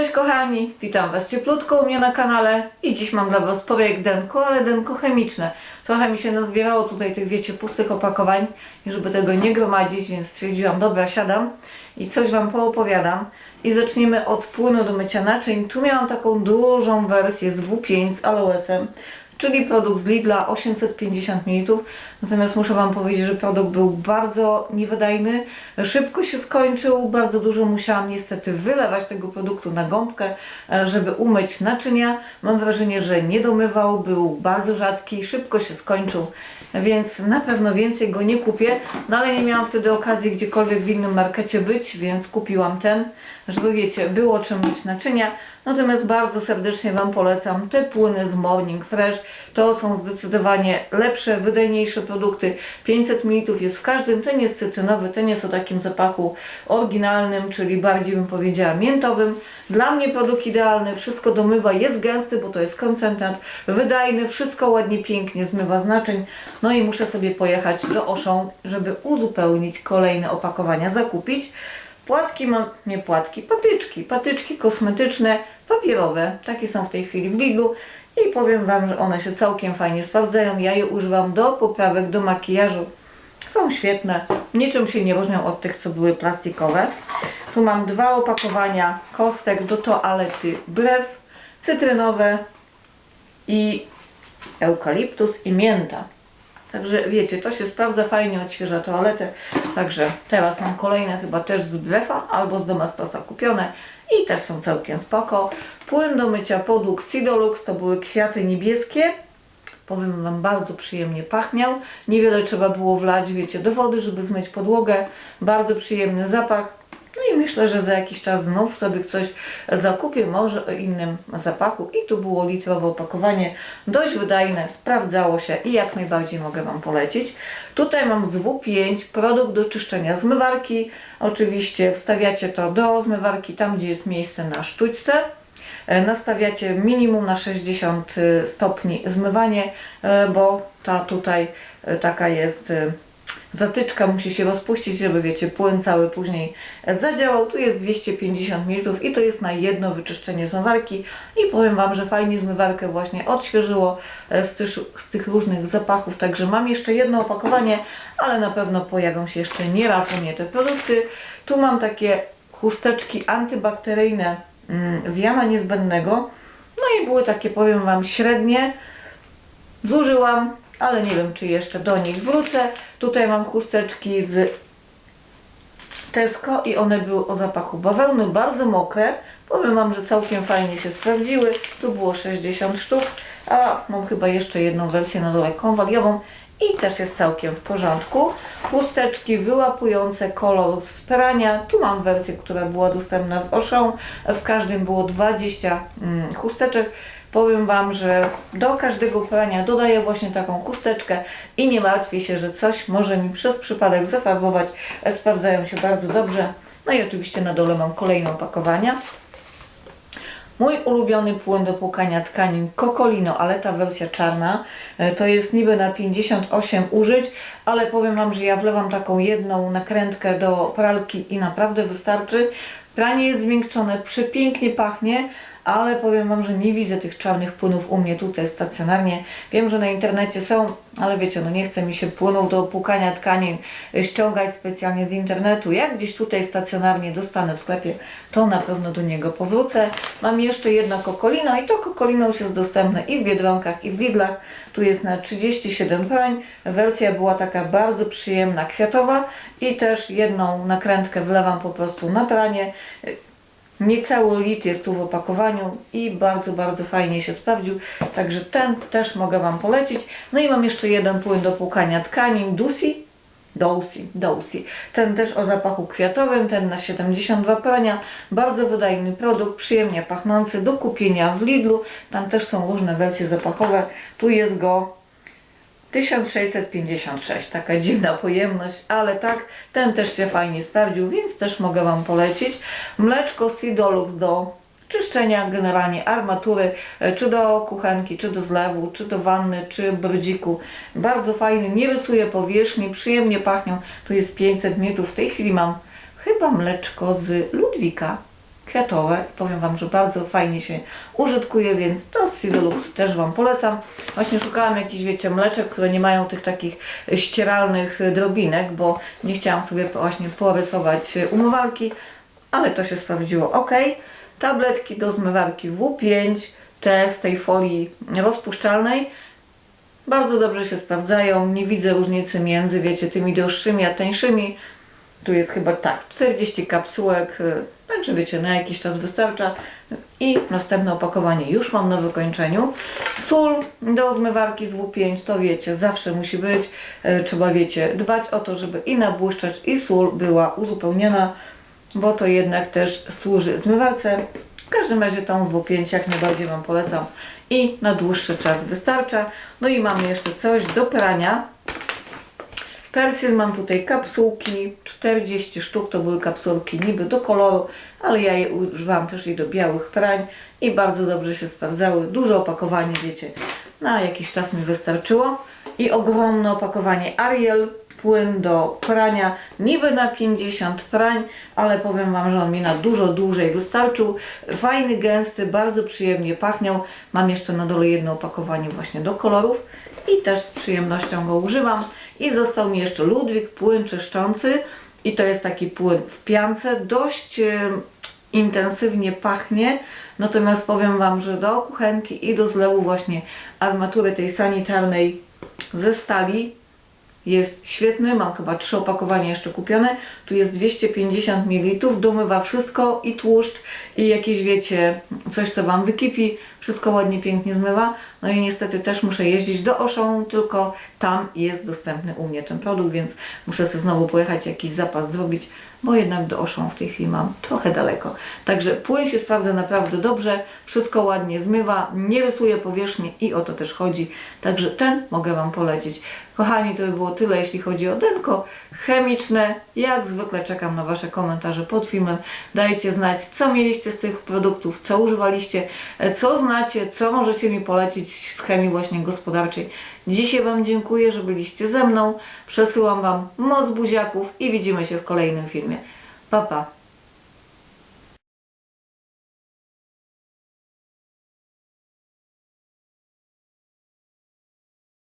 Cześć kochani, witam Was cieplutko u mnie na kanale i dziś mam dla Was projekt denko, ale denko chemiczne. Trochę mi się nazbierało tutaj tych, wiecie, pustych opakowań i żeby tego nie gromadzić, więc stwierdziłam, dobra, siadam i coś Wam poopowiadam. I zaczniemy od płynu do mycia naczyń. Tu miałam taką dużą wersję z W5 z aloesem, czyli produkt z Lidla 850 ml. Natomiast muszę Wam powiedzieć, że produkt był bardzo niewydajny, szybko się skończył, bardzo dużo musiałam niestety wylewać tego produktu na gąbkę, e, żeby umyć naczynia. Mam wrażenie, że nie domywał, był bardzo rzadki, szybko się skończył, więc na pewno więcej go nie kupię, no ale nie miałam wtedy okazji gdziekolwiek w innym markecie być, więc kupiłam ten, żeby wiecie, było czym myć naczynia. Natomiast bardzo serdecznie Wam polecam te płyny z Morning Fresh. To są zdecydowanie lepsze, wydajniejsze produkty. 500 ml jest w każdym. Ten jest cytrynowy, ten jest o takim zapachu oryginalnym, czyli bardziej bym powiedziała miętowym. Dla mnie produkt idealny, wszystko domywa, jest gęsty, bo to jest koncentrat, wydajny, wszystko ładnie, pięknie zmywa z naczyń. No i muszę sobie pojechać do Auchan, żeby uzupełnić kolejne opakowania, zakupić. Płatki mam, nie płatki, patyczki, patyczki kosmetyczne, papierowe, takie są w tej chwili w Lidlu i powiem Wam, że one się całkiem fajnie sprawdzają. Ja je używam do poprawek, do makijażu. Są świetne, niczym się nie różnią od tych, co były plastikowe. Tu mam dwa opakowania kostek do toalety brew, cytrynowe i eukaliptus i mięta. Także wiecie, to się sprawdza fajnie, odświeża toaletę. Także teraz mam kolejne chyba też z Brefa albo z Domastosa kupione i też są całkiem spoko. Płyn do mycia podłóg Sidolux to były kwiaty niebieskie. Powiem Wam, bardzo przyjemnie pachniał. Niewiele trzeba było wlać, wiecie, do wody, żeby zmyć podłogę. Bardzo przyjemny zapach. No i myślę, że za jakiś czas znów sobie coś zakupię, może o innym zapachu. I tu było litrowe opakowanie, dość wydajne, sprawdzało się i jak najbardziej mogę Wam polecić. Tutaj mam z W5 produkt do czyszczenia zmywarki. Oczywiście wstawiacie to do zmywarki tam, gdzie jest miejsce na sztućce. E, Nastawiacie minimum na 60 stopni zmywanie, e, bo ta tutaj e, taka jest e, zatyczka musi się rozpuścić, żeby wiecie, płyn cały później zadziałał. Tu jest 250 ml i to jest na jedno wyczyszczenie zmywarki. I powiem Wam, że fajnie zmywarkę właśnie odświeżyło e, z tych, z tych różnych zapachów, także mam jeszcze jedno opakowanie, ale na pewno pojawią się jeszcze nie raz u mnie te produkty. Tu mam takie chusteczki antybakteryjne mm, z Jana Niezbędnego, no i były takie, powiem Wam, średnie, Zużyłam, ale nie wiem, czy jeszcze do nich wrócę. Tutaj mam chusteczki z Tesco i one były o zapachu bawełny, bardzo mokre. Powiem Wam, że całkiem fajnie się sprawdziły. Tu było 60 sztuk, a mam chyba jeszcze jedną wersję na dole konwaliową i też jest całkiem w porządku. Chusteczki wyłapujące kolor z prania. Tu mam wersję, która była dostępna w Auchan. W każdym było 20 mm, chusteczek. Powiem Wam, że do każdego prania dodaję właśnie taką chusteczkę i nie martwię się, że coś może mi przez przypadek zafarbować. E, Sprawdzają się bardzo dobrze. No i oczywiście na dole mam kolejne opakowania. Mój ulubiony płyn do płukania tkanin Cocolino, ale ta wersja czarna e, to jest niby na 58 użyć, ale powiem Wam, że ja wlewam taką jedną nakrętkę do pralki i naprawdę wystarczy. Pranie jest zmiękczone, przepięknie pachnie, ale powiem Wam, że nie widzę tych czarnych płynów u mnie tutaj stacjonarnie. Wiem, że na internecie są, ale wiecie, no nie chce mi się płynów do płukania tkanin y, ściągać specjalnie z internetu. Jak gdzieś tutaj stacjonarnie dostanę w sklepie, to na pewno do niego powrócę. Mam jeszcze jedno kokolino i to kokolino już jest dostępne i w Biedronkach, i w Lidlach. Tu jest na 37 prań. Wersja była taka bardzo przyjemna, kwiatowa i też jedną nakrętkę wlewam po prostu na pranie. Niecały litr jest tu w opakowaniu i bardzo, bardzo fajnie się sprawdził. Także ten też mogę Wam polecić. No i mam jeszcze jeden płyn do płukania tkanin, Dusi. Dousi, Dousi. Ten też o zapachu kwiatowym, ten na 72 prania. Bardzo wydajny produkt, przyjemnie pachnący, do kupienia w Lidlu. Tam też są różne wersje zapachowe. Tu jest go 1656, taka dziwna pojemność, ale tak, ten też się fajnie sprawdził, więc też mogę Wam polecić. Mleczko Sidolux do czyszczenia generalnie armatury, e, czy do kuchenki, czy do zlewu, czy do wanny, czy brodziku. Bardzo fajny, nie rysuje powierzchni, przyjemnie pachnią. Tu jest 500 ml, w tej chwili mam chyba mleczko z Ludwika. Kwiatowe. Powiem Wam, że bardzo fajnie się użytkuje, więc to z Sidolux też Wam polecam. Właśnie szukałam jakichś, wiecie, mleczek, które nie mają tych takich ścieralnych drobinek, bo nie chciałam sobie właśnie porysować umywalki, ale to się sprawdziło ok. Tabletki do zmywarki W5, te z tej folii rozpuszczalnej. Bardzo dobrze się sprawdzają. Nie widzę różnicy między, wiecie, tymi droższymi a tańszymi. Tu jest chyba tak, 40 kapsułek, y, także wiecie, na jakiś czas wystarcza. I następne opakowanie już mam na wykończeniu. Sól do zmywarki z W5, to wiecie, zawsze musi być. Y, Trzeba, wiecie, dbać o to, żeby i nabłyszczacz, i sól była uzupełniona, bo to jednak też służy zmywarce. W każdym razie tą z W5 jak najbardziej Wam polecam i na dłuższy czas wystarcza. No i mamy jeszcze coś do prania. Persil mam tutaj kapsułki, 40 sztuk, to były kapsułki niby do koloru, ale ja je używam też i do białych prań i bardzo dobrze się sprawdzały. Duże opakowanie, wiecie, na jakiś czas mi wystarczyło. I ogromne opakowanie Ariel, płyn do prania, niby na 50 prań, ale powiem Wam, że on mi na dużo dłużej wystarczył. Fajny, gęsty, bardzo przyjemnie pachniał. Mam jeszcze na dole jedno opakowanie właśnie do kolorów i też z przyjemnością go używam. I został mi jeszcze Ludwik, płyn czyszczący. I to jest taki płyn w piance, dość e, intensywnie pachnie, natomiast powiem Wam, że do kuchenki i do zlewu właśnie armatury tej sanitarnej ze stali jest świetny, mam chyba trzy opakowania jeszcze kupione. Tu jest 250 ml, domywa wszystko i tłuszcz i jakieś wiecie, coś co Wam wykipi, wszystko ładnie, pięknie zmywa. No i niestety też muszę jeździć do Auchan, tylko tam jest dostępny u mnie ten produkt, więc muszę sobie znowu pojechać jakiś zapas zrobić, bo jednak do Auchan w tej chwili mam trochę daleko. Także płyn się sprawdza naprawdę dobrze, wszystko ładnie zmywa, nie rysuje powierzchni i o to też chodzi. Także ten mogę Wam polecić. Kochani, to by było tyle, jeśli chodzi o denko chemiczne. Jak zwykle czekam na Wasze komentarze pod filmem. Dajcie znać, co mieliście z tych produktów, co używaliście, e, co znacie, co możecie mi polecić z chemii właśnie gospodarczej. Dzisiaj Wam dziękuję, że byliście ze mną. Przesyłam Wam moc buziaków i widzimy się w kolejnym filmie. Pa, pa!